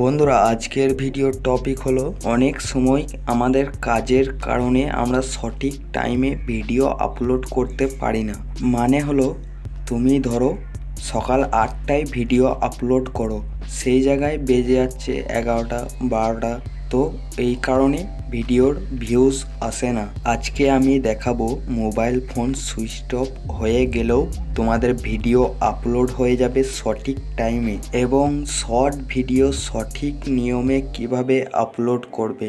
বন্ধুরা, আজকের ভিডিওর টপিক হলো অনেক সময় আমাদের কাজের কারণে আমরা সঠিক টাইমে ভিডিও আপলোড করতে পারি না। মানে হলো, তুমি ধরো সকাল আটটায় ভিডিও আপলোড করো, সেই জায়গায় বেজে যাচ্ছে এগারোটা, বারোটা। তো এই কারণে ভিডিওর ভিউজ আসে না। আজকে আমি দেখাবো মোবাইল ফোন সুইচ অফ হয়ে গেলেও তোমাদের ভিডিও আপলোড হয়ে যাবে সঠিক টাইমে এবং শর্ট ভিডিও সঠিক নিয়মে কীভাবে আপলোড করবে,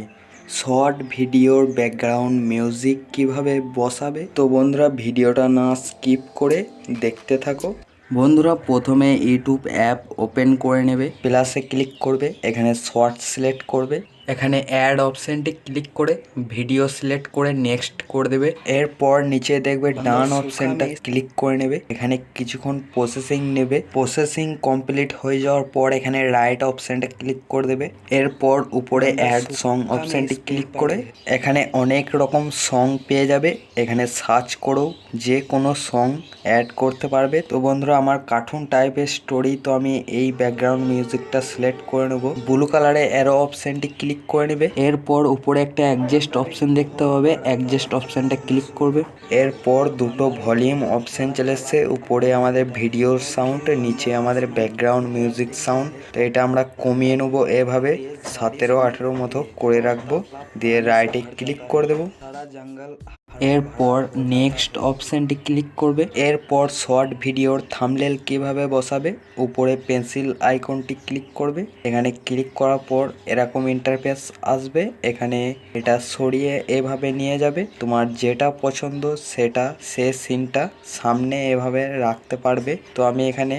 শর্ট ভিডিওর ব্যাকগ্রাউন্ড মিউজিক কীভাবে বসাবে। তো বন্ধুরা, ভিডিওটা না স্কিপ করে দেখতে থাকো। বন্ধুরা, প্রথমে ইউটিউব অ্যাপ ওপেন করে নেবে, প্লাসে ক্লিক করবে, এখানে শর্ট সিলেক্ট করবে। এখানে অ্যাড অপশানটি ক্লিক করে ভিডিও সিলেক্ট করে নেক্সট করে দেবে। এরপর নিচে দেখবে ডান অপশানটা ক্লিক করে নেবে। এখানে কিছুক্ষণ প্রসেসিং নেবে। প্রসেসিং কমপ্লিট হয়ে যাওয়ার পর এখানে রাইট অপশানটা ক্লিক করে দেবে। এরপর উপরে অ্যাড সং অপশানটি ক্লিক করে এখানে অনেক রকম সং পেয়ে যাবে। এখানে সার্চ করেও যে কোনো সং অ্যাড করতে পারবে। তো বন্ধুরা আমার কার্টুন টাইপের স্টোরি তো আমি এই ব্যাকগ্রাউন্ড মিউজিকটা সিলেক্ট করে নেব। ব্লু কালারে অ্যারো অপশানটি ক্লিক করে নেবে। এরপর উপরে একটা অ্যাডজাস্ট অপশন দেখতে হবে। অ্যাডজাস্ট অপশনটা ক্লিক করবে। এরপর দুটো ভলিউম অপশন চলে এসছে উপরে আমাদের ভিডিওর সাউন্ড নিচে আমাদের ব্যাকগ্রাউন্ড মিউজিক সাউন্ড তো এটা আমরা কমিয়ে নেব এভাবে। সতেরো আঠেরো মতো করে রাখব। দিয়ে রাইটে ক্লিক করে দেবো। এরপর নেক্সট অপশানটি ক্লিক করবে। এরপর শর্ট ভিডিওর থামলেল কীভাবে বসাবে উপরে পেন্সিল আইকনটি ক্লিক করবে। এখানে ক্লিক করার পর এরকম ইন্টারফেস আসবে। এখানে এটা সরিয়ে এভাবে নিয়ে যাবে। তোমার যেটা পছন্দ সেটা সে সিনটা সামনে এভাবে রাখতে পারবে। তো আমি এখানে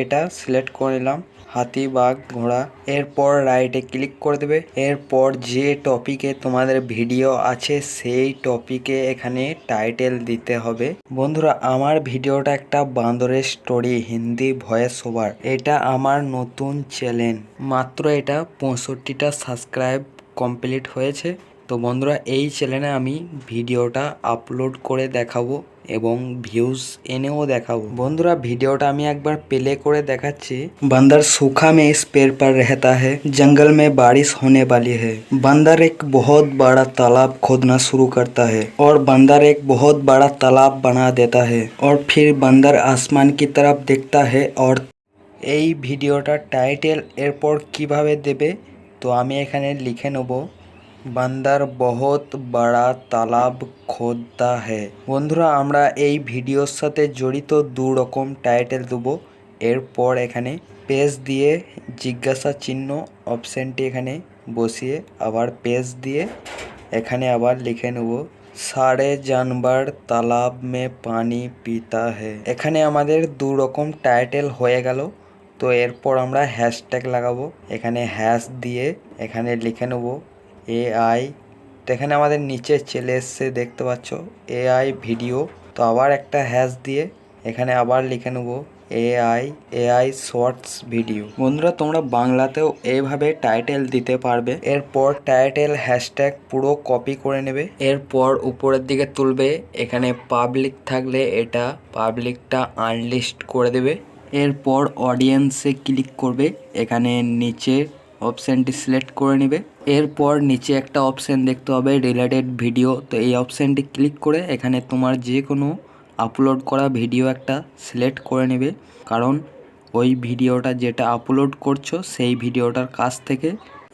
এটা সিলেক্ট করে নিলাম। হাতি, বাঘ, ঘোড়া। এরপর রাইটে ক্লিক করে দেবে। এরপর যে টপিকে তোমাদের ভিডিও আছে, সেই টপিকে এখানে টাইটেল দিতে হবে। বন্ধুরা, আমার ভিডিওটা একটা বান্দরের স্টোরি হিন্দি ভয়েস ওভার এটা আমার নতুন চ্যানেল মাত্র এটা পঁয়ষট্টিটা সাবস্ক্রাইব কমপ্লিট হয়েছে। তো বন্ধুরা, এই চ্যানেলে আমি ভিডিওটা আপলোড করে দেখাবো। এবং ভিউজ এনেও দেখাবো বন্ধুরা ভিডিওটা আমি একবার প্লে করে দেখাচ্ছি बंदर सूखा में इस पेड़ पर रहता है जंगल में बारिश होने वाली है बंदर एक बहुत बड़ा तालाब खोदना शुरू करता है और बंदर एक बहुत बड़ा तालाब बना देता है और फिर बंदर आसमान की तरफ देखता है और এই ভিডিওটার টাইটেল এরপর কিভাবে দেবে তো আমি এখানে লিখে নেব বান্দার বহুত বড়া তালাব খোদ্দা है বন্ধুরা, আমরা এই ভিডিওর সাথে জড়িত দু রকম টাইটেল দেবো। এরপর এখানে পেজ দিয়ে জিজ্ঞাসা চিহ্ন অপশানটি এখানে বসিয়ে আবার পেজ দিয়ে এখানে আবার লিখে নেব সারে জানবার তালাব মে পানি পিতা হে এখানে আমাদের দু রকম টাইটেল হয়ে গেল। তো এরপর আমরা হ্যাশট্যাগ লাগাবো। এখানে হ্যাশ দিয়ে এখানে লিখে নেব এআই, তো এখানে আমাদের নিচে চলে এসছে, দেখতে পাচ্ছ। এআই ভিডিও, তো আবার একটা হ্যাশ দিয়ে এখানে আবার লিখে নেব, এআই এআই শর্টস ভিডিও বন্ধুরা, তোমরা বাংলাতেও এইভাবে টাইটেল দিতে পারবে। এরপর টাইটেল হ্যাশট্যাগ পুরো কপি করে নেবে। এরপর উপরের দিকে তুলবে, এখানে পাবলিক থাকলে এটা পাবলিকটা আনলিস্ট করে দেবে। এরপর অডিয়েন্সে ক্লিক করবে, এখানে নিচে অপশানটি সিলেক্ট করে নেবে। এরপর নিচে একটা অপশান দেখতে হবে রিলেটেড ভিডিও তো এই অপশানটি ক্লিক করে এখানে তোমার যে কোনো আপলোড করা ভিডিও একটা সিলেক্ট করে নেবে। কারণ ওই ভিডিওটা যেটা আপলোড করছ, সেই ভিডিওটার কাছ থেকে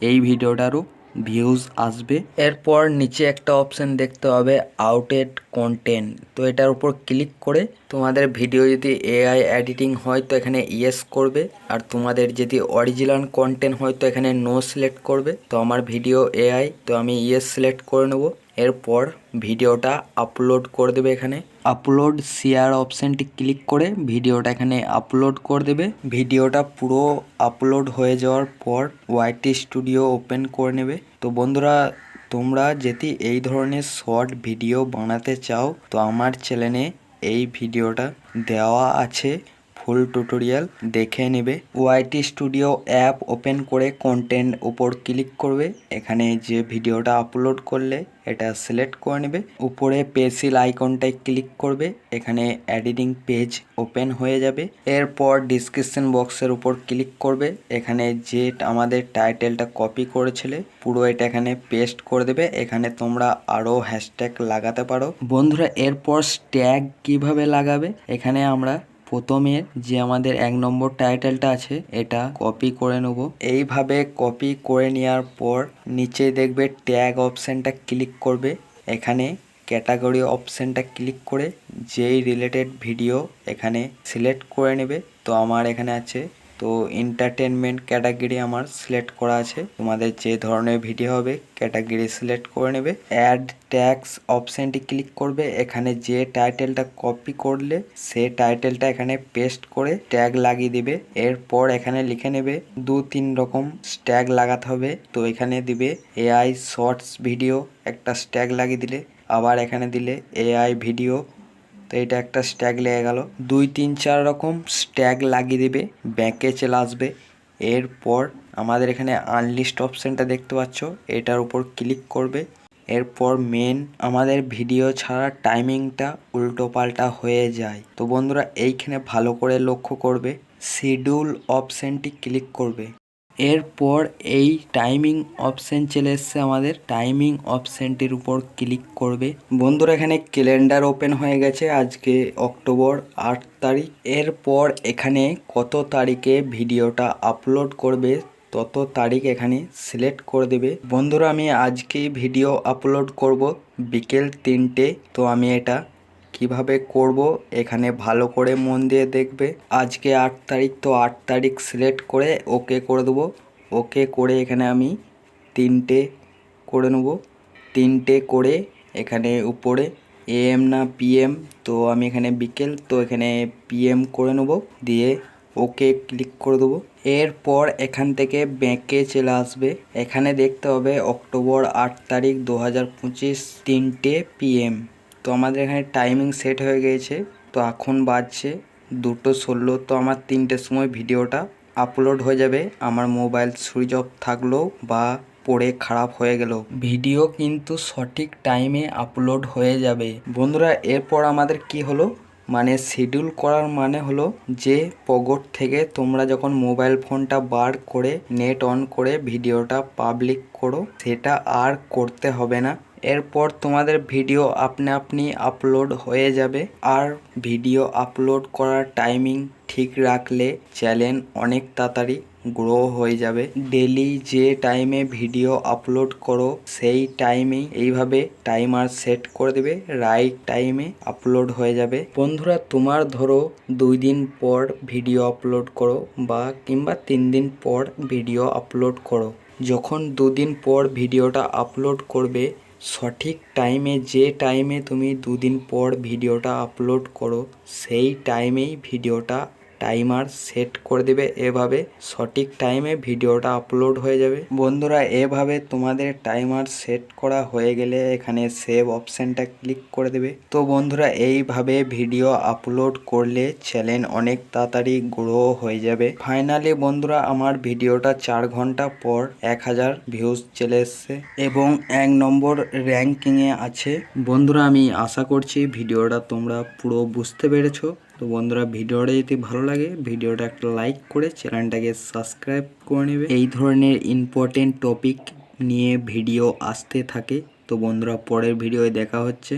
এই ভিডিওটারও ভিউজ আসবে। এরপর নিচে একটা অপশন দেখতে হবে আউটেড কন্টেন্ট তো এটার উপর ক্লিক করে তোমাদের ভিডিও যদি এআই এডিটিং হয় তো এখানে ইয়েস করবে। আর তোমাদের যদি অরিজিনাল কন্টেন্ট হয় তো এখানে নো সিলেক্ট করবে। তো আমার ভিডিও এআই তো আমি ইয়েস সিলেক্ট করে নেব। এরপর ভিডিওটা আপলোড করে দেবে এখানে। আপলোড শেয়ার অপশানটি ক্লিক করে ভিডিওটা এখানে আপলোড করে দেবে। ভিডিওটা পুরো আপলোড হয়ে যাওয়ার পর ওয়াইটি স্টুডিও ওপেন করে নেবে। তো বন্ধুরা, তোমরা যদি এই ধরনের শর্ট ভিডিও বানাতে চাও, তো আমার চ্যানেলে এই ভিডিওটা দেওয়া আছে। ফুল টিউটোরিয়াল দেখে নেবে। ওয়াইটি স্টুডিও অ্যাপ ওপেন করে কন্টেন্ট উপর ক্লিক করবে। এখানে যে ভিডিওটা আপলোড করলে এটা সিলেক্ট করে নেবে। উপরে পেন্সিল আইকনটায় ক্লিক করবে। এখানে এডিটিং পেজ ওপেন হয়ে যাবে। এরপর ডিসক্রিপশন বক্সের উপর ক্লিক করবে। এখানে যে আমাদের টাইটেলটা কপি করেছিলে, পুরো এটা এখানে পেস্ট করে দেবে। এখানে তোমরা আরও হ্যাশট্যাগ লাগাতে পারো। বন্ধুরা, এরপর ট্যাগ কীভাবে লাগাবে? এখানে আমরা প্রথমে যে আমাদের এক নম্বর টাইটেলটা আছে, এটা কপি করে নেব। এইভাবে কপি করে নেওয়ার পর নিচে দেখবে ট্যাগ অপশানটা ক্লিক করবে। এখানে ক্যাটাগরি অপশানটা ক্লিক করে যেই রিলেটেড ভিডিও এখানে সিলেক্ট করে নেবে। তো আমার এখানে আছে তো এন্টারটেনমেন্ট ক্যাটাগরি আমার সিলেক্ট করা আছে। তোমাদের যে ধরনের ভিডিও হবে ক্যাটাগরি সিলেক্ট করে নেবে। অ্যাড ট্যাক্স অপশানটি ক্লিক করবে। এখানে যে টাইটেলটা কপি করলে, সে টাইটেলটা এখানে পেস্ট করে ট্যাগ লাগিয়ে দিবে। এরপর এখানে লিখে নেবে, দু তিন রকম ট্যাগ লাগাতে হবে। তো এখানে দিবে এআই শর্টস ভিডিও একটা ট্যাগ লাগিয়ে দিলে। আবার এখানে দিলে এআই ভিডিও তো এটা একটা স্ট্যাগ লেগে গেল। দুই, তিন, চার রকম স্ট্যাগ লাগিয়ে দিবে ব্যাকে চলে আসবে। এরপর আমাদের এখানে আনলিস্ট অপশানটা দেখতে পাচ্ছ, এটার উপর ক্লিক করবে। এরপর মেন আমাদের ভিডিও ছাড়া টাইমিংটা উল্টো পাল্টা হয়ে যায়। তো বন্ধুরা, এইখানে ভালো করে লক্ষ্য করবে শিডিউল অপশানটি ক্লিক করবে। এরপর এই টাইমিং অপশান চলে এসছে আমাদের। টাইমিং অপশনটির উপর ক্লিক করবে। বন্ধুরা, এখানে ক্যালেন্ডার ওপেন হয়ে গেছে আজকে অক্টোবর আট তারিখ। এরপর এখানে কত তারিখে ভিডিওটা আপলোড করবে, তত তারিখ এখানে সিলেক্ট করে দেবে। বন্ধুরা, আমি আজকেই ভিডিও আপলোড করব বিকেল তিনটে, তো আমি এটা কীভাবে করব, এখানে ভালো করে মন দিয়ে দেখবে। আজকে আট তারিখ, তো আট তারিখ সিলেক্ট করে ওকে করে দেবো। ওকে করে এখানে আমি তিনটে করে নেব। তিনটে করে এখানে উপরে এএম না পিএম তো আমি এখানে বিকেল, তো এখানে পিএম করে নেব। দিয়ে ওকে ক্লিক করে দেবো। এরপর এখান থেকে ব্যাঁকে চলে আসবে। এখানে দেখতে হবে অক্টোবর আট তারিখ, দু হাজার পঁচিশ, তিনটে পিএম তো আমাদের এখানে টাইমিং সেট হয়ে গিয়েছে, তো এখন বাজছে দুটো ষোলো, তো আমার তিনটের সময় ভিডিওটা আপলোড হয়ে যাবে। আমার মোবাইল সুইচ অফ থাকলেও বা পড়ে খারাপ হয়ে গেল। ভিডিও কিন্তু সঠিক টাইমে আপলোড হয়ে যাবে। বন্ধুরা, এরপর আমাদের কি হলো? মানে শিডিউল করার মানে হলো যে পগট থেকে তোমরা যখন মোবাইল ফোনটা বার করে নেট অন করে ভিডিওটা পাবলিক করো, সেটা আর করতে হবে না। এরপর তোমাদের ভিডিও আপনা আপনি আপলোড হয়ে যাবে। আর ভিডিও আপলোড করার টাইমিং ঠিক রাখলে চ্যানেল অনেক তাড়াতাড়ি গ্রো হয়ে যাবে। ডেলি যে টাইমে ভিডিও আপলোড করো, সেই টাইমেই এইভাবে টাইমার সেট করে দেবে রাইট টাইমে আপলোড হয়ে যাবে। বন্ধুরা, তোমার ধরো দুই দিন পর ভিডিও আপলোড করো বা কিংবা তিন দিন পর ভিডিও আপলোড করো। যখন দুদিন পর ভিডিওটা আপলোড করবে সঠিক টাইমে যে টাইমে তুমি দুদিন পর ভিডিওটা আপলোড করো সেই টাইমেই ভিডিওটা টাইমার সেট করে দেবে। এভাবে সঠিক টাইমে ভিডিওটা আপলোড হয়ে যাবে। বন্ধুরা, এভাবে তোমাদের টাইমার সেট করা হয়ে গেলে এখানে সেভ অপশানটা ক্লিক করে দেবে। তো বন্ধুরা, এইভাবে ভিডিও আপলোড করলে চ্যানেল অনেক তাড়াতাড়ি গ্রো হয়ে যাবে। ফাইনালি বন্ধুরা, আমার ভিডিওটা চার ঘণ্টা পর এক হাজার ভিউজ চলে এসছে এবং এক নম্বর র্যাঙ্কিংয়ে আছে। বন্ধুরা, আমি আশা করছি ভিডিওটা তোমরা পুরো বুঝতে পেরেছ। তো বন্ধুরা, ভিডিওটা যদি ভালো লাগে, ভিডিওটা একটা লাইক করে চ্যানেলটাকে সাবস্ক্রাইব করে নেবে। এই ধরনের ইম্পর্টেন্ট টপিক নিয়ে ভিডিও আসতে থাকে। তো বন্ধুরা, পরের ভিডিওয়ে দেখা হচ্ছে।